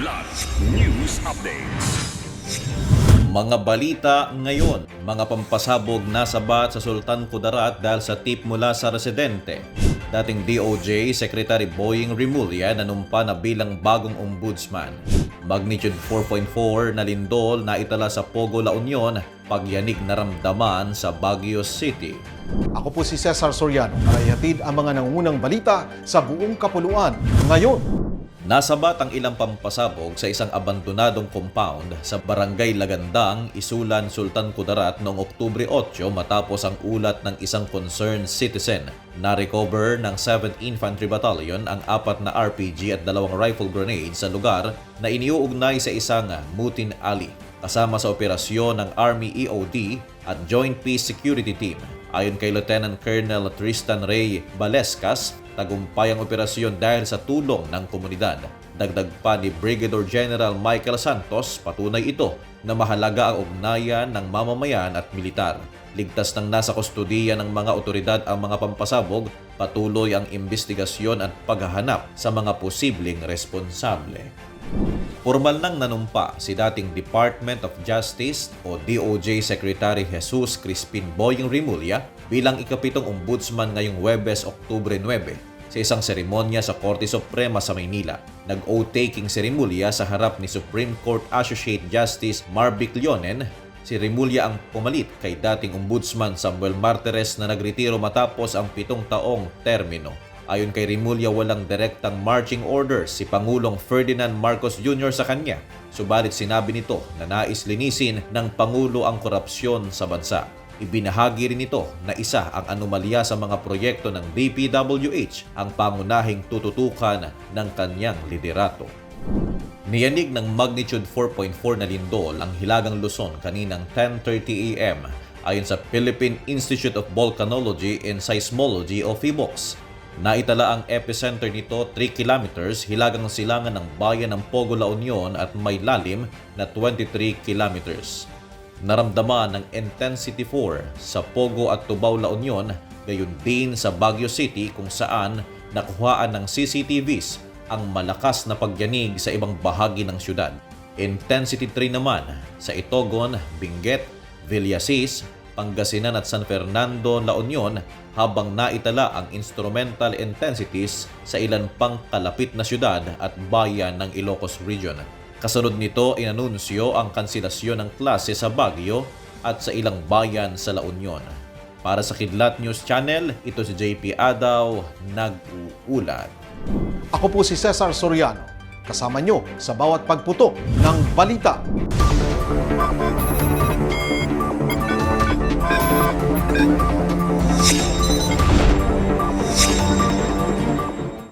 Kidlat News Updates. Mga balita ngayon, mga pampasabog nasabat sa Sultan Kudarat dahil sa tip mula sa residente. Dating DOJ Secretary Boying Rimulya nanumpa na bilang bagong ombudsman. Magnitude 4.4 na lindol na itala sa Pogo La Union, pagyanig naramdaman sa Baguio City. Ako po si Cesar Soriano para ihatid ang mga nangungunang balita sa buong kapuluan ngayon. Nasabat ang ilang pampasabog sa isang abandonadong compound sa Barangay Lagandang, Isulan, Sultan Kudarat noong Oktubre 8 matapos ang ulat ng isang concerned citizen. Na-recover ng 7th Infantry Battalion ang apat na RPG at dalawang rifle grenades sa lugar na iniuugnay sa isang Mutin Alley kasama sa operasyon ng Army EOD at Joint Peace Security Team. Ayon kay Lieutenant Colonel Tristan Ray Balescas, tagumpay ang operasyon dahil sa tulong ng komunidad. Dagdag pa ni Brigadier General Michael Santos, patunay ito na mahalaga ang ugnayan ng mamamayan at militar. Ligtas ng nasa kustudiya ng mga otoridad ang mga pampasabog, patuloy ang investigasyon at paghahanap sa mga posibleng responsable. Formal nang nanumpa si dating Department of Justice o DOJ Secretary Jesus Crispin Boying Rimulya bilang ikapitong ombudsman ngayong Webes, Oktubre 9 sa isang seremonya sa Korte Suprema sa Maynila. Nag-oath-taking si Rimulya sa harap ni Supreme Court Associate Justice Marvic Leonen Si Rimulya ang pumalit kay dating ombudsman Samuel Martires na nagretiro matapos ang pitong taong termino. Ayon kay Rimulya walang direktang marching orders si Pangulong Ferdinand Marcos Jr. sa kanya. Subalit sinabi nito na nais linisin ng Pangulo ang korupsyon sa bansa. Ibinahagi rin ito na isa ang anomalya sa mga proyekto ng DPWH ang pangunahing tututukan ng kanyang liderato. Niyanig ng magnitude 4.4 na lindol ang Hilagang Luzon kaninang 10.30 am ayon sa Philippine Institute of Volcanology and Seismology o PHIVOLCS. Naitala ang epicenter nito 3 kilometers hilagang silangan ng bayan ng Pogo La Union at may lalim na 23 kilometers. Naramdaman ng intensity 4 sa Pogo at Tubao La Union, gayon din sa Baguio City kung saan nakuhaan ng CCTVs ang malakas na pagyanig sa ibang bahagi ng syudad. Intensity 3 naman sa Itogon, Benguet, Villasis, Pangasinan at San Fernando, La Union habang naitala ang instrumental intensities sa ilan pang kalapit na syudad at bayan ng Ilocos Region. Kasunod nito, inanunsyo ang kansilasyon ng klase sa Baguio at sa ilang bayan sa La Union. Para sa Kidlat News Channel, ito si JP Adaw, nag-uulat. Ako po si Cesar Soriano. Kasama nyo sa bawat pagputo ng balita. Thank you.